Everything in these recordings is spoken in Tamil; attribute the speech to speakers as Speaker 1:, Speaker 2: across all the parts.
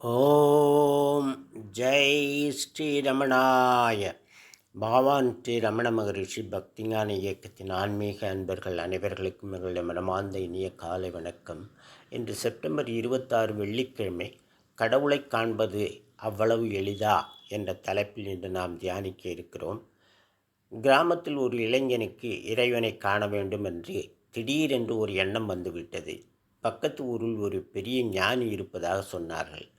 Speaker 1: ஓம் ஜெய் ஸ்ரீரமணாய. பகவான் ஸ்ரீ ரமண மகரிஷி பக்திஞான இயக்கத்தின் ஆன்மீக அன்பர்கள் அனைவர்களுக்கும் எங்களுடைய மனமார்ந்த இனிய காலை வணக்கம். இன்று செப்டம்பர் இருபத்தாறு வெள்ளிக்கிழமை கடவுளை காண்பது அவ்வளவு எளிதா என்ற தலைப்பில் இன்று நாம் தியானிக்க இருக்கிறோம். கிராமத்தில் ஒரு இளைஞனுக்கு இறைவனை காண வேண்டும் என்று திடீரென்று ஒரு எண்ணம் வந்துவிட்டது. பக்கத்து ஊரில் ஒரு பெரிய ஞானி இருப்பதாக சொன்னார்கள்.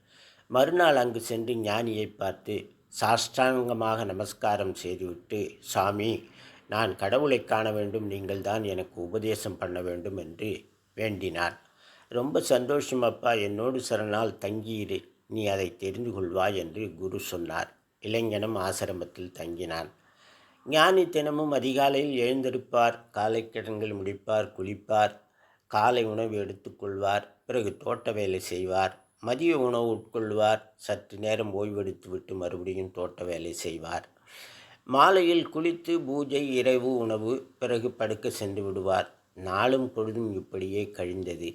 Speaker 1: மறுநாள் அங்கு சென்று ஞானியை பார்த்து சாஷ்டாங்கமாக நமஸ்காரம் செய்துவிட்டு சாமி நான் கடவுளை காண வேண்டும் நீங்கள் தான் எனக்கு உபதேசம் பண்ண வேண்டும் என்று வேண்டினார். ரொம்ப சந்தோஷம் அப்பா என்னோடு சரணால் தங்கியிரு நீ அதை தெரிந்து கொள்வாய் என்று குரு சொன்னார். இளைஞனும் ஆசிரமத்தில் தங்கினான். ஞானி தினமும் அதிகாலையில் எழுந்திருப்பார் காலை கிடங்கள் முடிப்பார் குளிப்பார் காலை உணவு எடுத்துக்கொள்வார் பிறகு தோட்ட வேலை செய்வார். மதிய உணவு உட்கொள்வார். சற்று நேரம் ஓய்வெடுத்துவிட்டு மறுபடியும் தோட்ட வேலை செய்வார். மாலையில் குளித்து பூஜை இரவு உணவு பிறகு படுக்க சென்று விடுவார். நாளும் பொழுதும் இப்படியே கழிந்தது.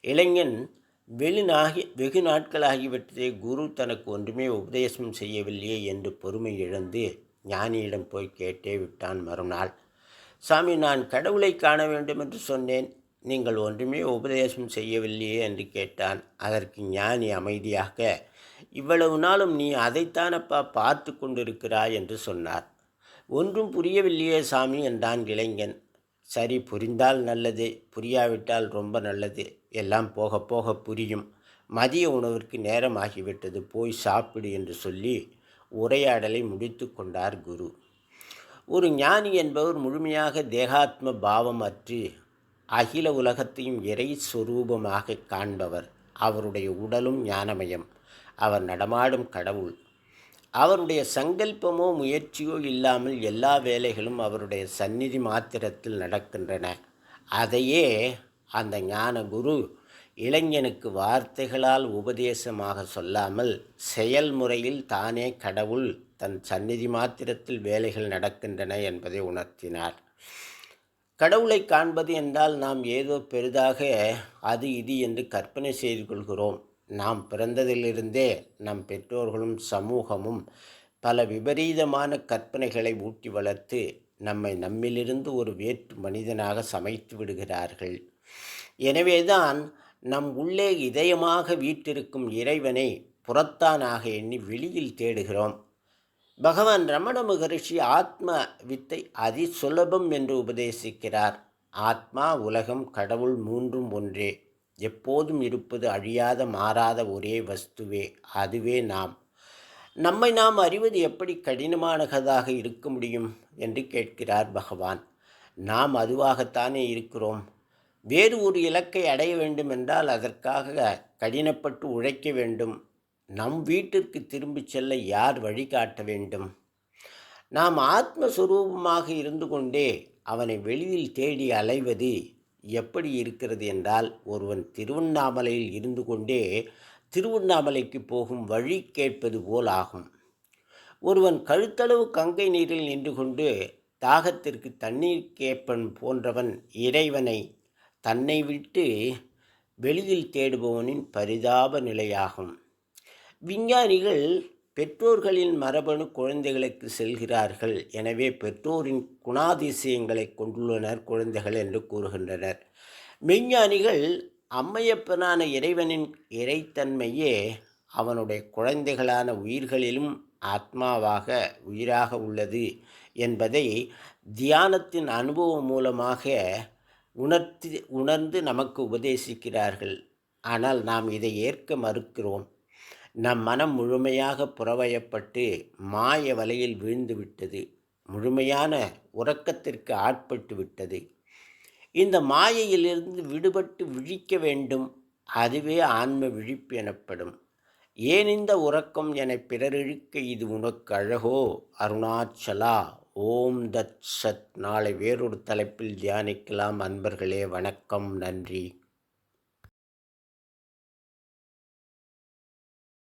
Speaker 1: இளைஞன் வெளிநாகி வெகு நாட்களாகிவிட்டதே குரு தனக்கு ஒன்றுமே உபதேசம் செய்யவில்லையே என்று பொறுமை இழந்து ஞானியிடம் போய் கேட்டே விட்டான் மறுநாள். சாமி நான் கடவுளை காண வேண்டும் என்று சொன்னேன். நீங்கள் ஒன்றுமே உபதேசம் செய்யவில்லையே என்று கேட்டான். அதற்கு ஞானி அமைதியாக இவ்வளவு நாளும் நீ அதைத்தானப்பா பார்த்து கொண்டிருக்கிறாய்? என்று சொன்னார். ஒன்றும் புரியவில்லையே சாமி என்றான் இளைஞன். சரி புரிந்தால் நல்லது புரியாவிட்டால் ரொம்ப நல்லது. எல்லாம் போக போக புரியும். மதிய உணவிற்கு நேரமாகிவிட்டது. போய் சாப்பிடு என்று சொல்லி உரையாடலை முடித்து கொண்டார் குரு. ஒரு ஞானி என்பவர் முழுமையாக தேகாத்ம பாவம் அற்று அகில உலகத்தையும் இறை சுரூபமாக காண்பவர் அவருடைய உடலும் ஞானமயம். அவர் நடமாடும் கடவுள். அவருடைய சங்கல்பமோ முயற்சியோ இல்லாமல் எல்லா வேலைகளும் அவருடைய சந்நிதி மாத்திரத்தில் நடக்கின்றன. அதையே அந்த ஞான குரு இளைஞனுக்கு வார்த்தைகளால் உபதேசமாக சொல்லாமல் செயல்முறையில் தானே கடவுள் தன் சந்நிதி மாத்திரத்தில் வேலைகள் நடக்கின்றன என்பதை உணர்த்தினார். கடவுளை காண்பது என்றால் நாம் ஏதோ பெரிதாக அது இது என்று கற்பனை செய்து கொள்கிறோம். நாம் பிறந்ததிலிருந்தே நம் பெற்றோர்களும் சமூகமும் பல விபரீதமான கற்பனைகளை ஊட்டி வளர்த்து நம்மை நம்மிலிருந்து ஒரு வேற்று மனிதனாக சமைத்து விடுகிறார்கள். எனவேதான் நம் உள்ளே இதயமாக வீட்டிருக்கும் இறைவனை புறத்தானாக எண்ணி வெளியில் தேடுகிறோம். பகவான் ரமண மகரிஷி ஆத்ம வித்தை அதி சுலபம் என்று உபதேசிக்கிறார். ஆத்மா உலகம் கடவுள் மூன்றும் ஒன்றே. எப்போதும் இருப்பது அழியாத மாறாத ஒரே வஸ்துவே. அதுவே நாம். நம்மை நாம் அறிவது எப்படி கடினமானதாக இருக்க முடியும் என்று கேட்கிறார் பகவான். நாம் அதுவாகத்தானே இருக்கிறோம். வேறு ஒரு இலக்கை அடைய வேண்டும் என்றால் அதற்காக கடினப்பட்டு உழைக்க வேண்டும். நம் வீட்டிற்கு திரும்பிச் செல்ல யார் வழிகாட்ட வேண்டும்? நாம் ஆத்மஸ்வரூபமாக இருந்து கொண்டே அவனை வெளியில் தேடி அலைவது எப்படி இருக்கிறது என்றால் ஒருவன் திருவண்ணாமலையில் இருந்து கொண்டே திருவண்ணாமலைக்கு போகும் வழி கேட்பது போல் ஆகும். ஒருவன் கழுத்தளவு கங்கை நீரில் நின்று கொண்டு தாகத்திற்கு தண்ணீர் கேட்பன் போன்றவன் இறைவனை தன்னை விட்டு வெளியில் தேடுபவனின் பரிதாப நிலையாகும். விஞ்ஞானிகள் பெற்றோர்களின் மரபணு குழந்தைகளுக்கு செல்கிறார்கள். எனவே பெற்றோரின் குணாதிசயங்களை கொண்டுள்ளனர் குழந்தைகள் என்று கூறுகின்றனர். விஞ்ஞானிகள் அம்மையப்பனான இறைவனின் இறைத்தன்மையே அவனுடைய குழந்தைகளான உயிர்களிலும் ஆத்மாவாக உயிராக உள்ளது என்பதை தியானத்தின் அனுபவம் மூலமாக உணர்த்தி உணர்ந்து நமக்கு உபதேசிக்கிறார்கள். ஆனால் நாம் இதை ஏற்க மறுக்கிறோம். நம் மனம் முழுமையாக புறவயப்பட்டு மாய வலையில் வீழ்ந்து விட்டது. முழுமையான உறக்கத்திற்கு ஆட்பட்டு விட்டது. இந்த மாயையிலிருந்து விடுபட்டு விழிக்க வேண்டும். அதுவே ஆன்ம விழிப்பு எனப்படும். ஏன் இந்த உறக்கம் என பிறரிழுக்க இது உனக்கு அழகோ? அருணாச்சலா ஓம் தத் சத். நாளை வேறொரு தலைப்பில் தியானிக்கலாம். அன்பர்களே வணக்கம். நன்றி.